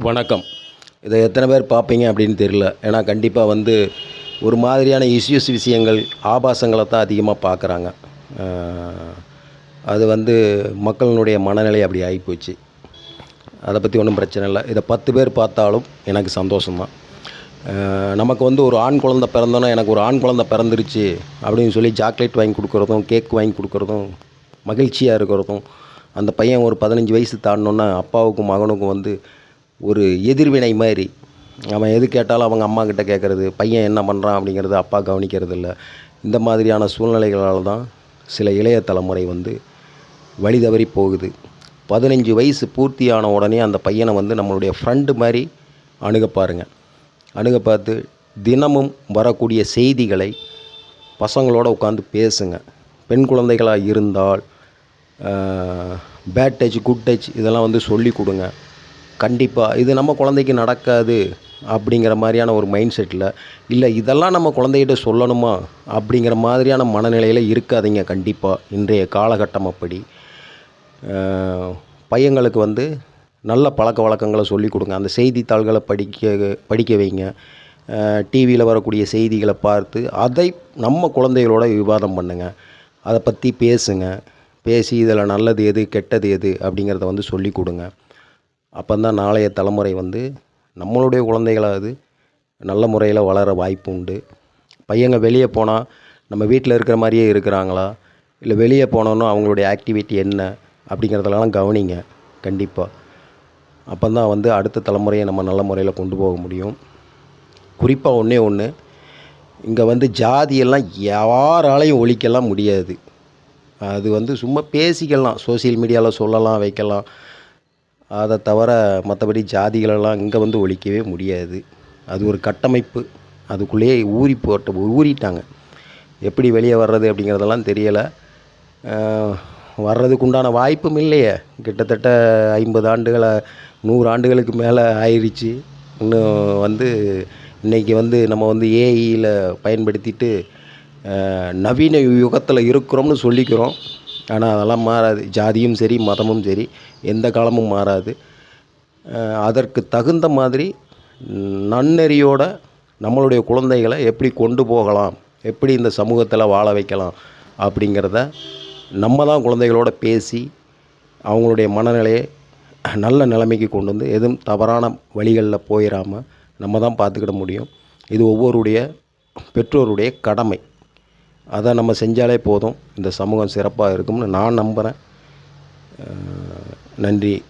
வணக்கம். இதை எத்தனை பேர் பார்ப்பீங்க அப்படின்னு தெரியல. ஏன்னா கண்டிப்பாக வந்து ஒரு மாதிரியான இஷ்யூஸ் விஷயங்கள் ஆபாசங்களை தான் அதிகமாக பார்க்குறாங்க. அது வந்து மக்களினுடைய மனநிலை அப்படி ஆகிப்போச்சு. அதை பற்றி ஒன்றும் பிரச்சனை இல்லை. இதை பத்து பேர் பார்த்தாலும் எனக்கு சந்தோஷம்தான். நமக்கு வந்து ஒரு ஆண் குழந்த பிறந்தோன்னா எனக்கு ஒரு ஆண் குழந்த பிறந்துருச்சு அப்படின்னு சொல்லி சாக்லேட் வாங்கி கொடுக்குறதும் கேக் வாங்கி கொடுக்குறதும் மகிழ்ச்சியாக இருக்கிறதும் அந்த பையன் ஒரு பதினஞ்சு வயசு தாண்டினோன்னா அப்பாவுக்கும் மகனுக்கும் வந்து ஒரு எதிர்வினை மாதிரி. அவன் எது கேட்டாலும் அவங்க அம்மா கிட்ட கேட்குறது பையன் என்ன பண்ணுறான் அப்படிங்கிறது அப்பா கவனிக்கிறது இல்லை இந்த மாதிரியான சூழ்நிலைகளால் தான் சில இளைய தலைமுறை வந்து வழி தவறி போகுது. பதினஞ்சு வயசு பூர்த்தியான உடனே அந்த பையனை வந்து நம்மளுடைய ஃப்ரெண்டு மாதிரி அணுக பாருங்க. அணுக பார்த்து தினமும் வரக்கூடிய செய்திகளை பசங்களோட உட்காந்து பேசுங்க. பெண் குழந்தைகளாக இருந்தால் பேட் டச் குட் டச் இதெல்லாம் வந்து சொல்லி கொடுங்க. கண்டிப்பாக இது நம்ம குழந்தைக்கு நடக்காது அப்படிங்கிற மாதிரியான ஒரு மைண்ட் செட்டில் இல்லை இதெல்லாம் நம்ம குழந்தைகிட்ட சொல்லணுமா அப்படிங்கிற மாதிரியான மனநிலையில் இருக்காதீங்க கண்டிப்பாக இன்றைய காலகட்டம் அப்படி. பையங்களுக்கு வந்து நல்ல பழக்க வழக்கங்களை சொல்லிக் கொடுங்க. அந்த செய்தித்தாள்களை படிக்க படிக்க வைங்க. டிவியில் வரக்கூடிய செய்திகளை பார்த்து அதை நம்ம குழந்தைகளோட விவாதம் பண்ணுங்கள் அதை பற்றி பேசுங்க. பேசி இதில் நல்லது எது கெட்டது எது அப்படிங்கிறத வந்து சொல்லிக் கொடுங்க. அப்போ தான் நாளைய தலைமுறை வந்து நம்மளுடைய குழந்தைகளாவது நல்ல முறையில் வளர வாய்ப்பு உண்டு. பையங்க வெளியே போனால் நம்ம வீட்டில் இருக்கிற மாதிரியே இருக்கிறாங்களா? இல்லை வெளியே போனோன்னா அவங்களுடைய ஆக்டிவிட்டி என்ன? அப்படிங்கிறதெல்லாம் கவனிங்க. கண்டிப்பாக அப்போ தான் வந்து அடுத்த தலைமுறையை நம்ம நல்ல முறையில் கொண்டு போக முடியும். குறிப்பாக ஒன்றே ஒன்று இங்கே வந்து ஜாதியெல்லாம் யாராலையும் ஒழிக்கலாம் முடியாது. அது வந்து சும்மா பேசிக்கலாம். சோஷியல் மீடியாவில் சொல்லலாம் வைக்கலாம். அதை தவிர மற்றபடி ஜாதிகளெல்லாம் இங்கே வந்து ஒழிக்கவே முடியாது. அது ஒரு கட்டமைப்பு. அதுக்குள்ளேயே ஊறி போட்டு ஊறிட்டாங்க. எப்படி வெளியே வர்றது அப்படிங்கிறதெல்லாம் தெரியலை. வர்றதுக்கு உண்டான வாய்ப்பும் இல்லையே. கிட்டத்தட்ட ஐம்பது ஆண்டுகளை நூறு ஆண்டுகளுக்கு மேலே ஆயிடுச்சு இன்னும் வந்து இன்றைக்கி வந்து நம்ம வந்து ஏஐயில் பயன்படுத்திட்டு நவீன யுகத்தில் இருக்கிறோம்னு சொல்லிக்கிறோம். ஆனால் அதெல்லாம் மாறாது. ஜாதியும் சரி மதமும் சரி எந்த காலமும் மாறாது. அதற்கு தகுந்த மாதிரி நன்னெறியோட நம்மளுடைய குழந்தைகளை எப்படி கொண்டு போகலாம் எப்படி இந்த சமூகத்தில் வாழ வைக்கலாம் அப்படிங்கிறத நம்ம தான் குழந்தைகளோட பேசி அவங்களுடைய மனநிலையை நல்ல நிலைமைக்கு கொண்டு வந்து எதுவும் தவறான வழிகளில் போயிடாமல் நம்ம தான் பார்த்துக்கிட முடியும். இது ஒவ்வொருடைய பெற்றோருடைய கடமை. அதை நம்ம செஞ்சாலே போதும். இந்த சமூகம் சிறப்பாக இருக்கும்னு நான் நம்புகிறேன் நன்றி.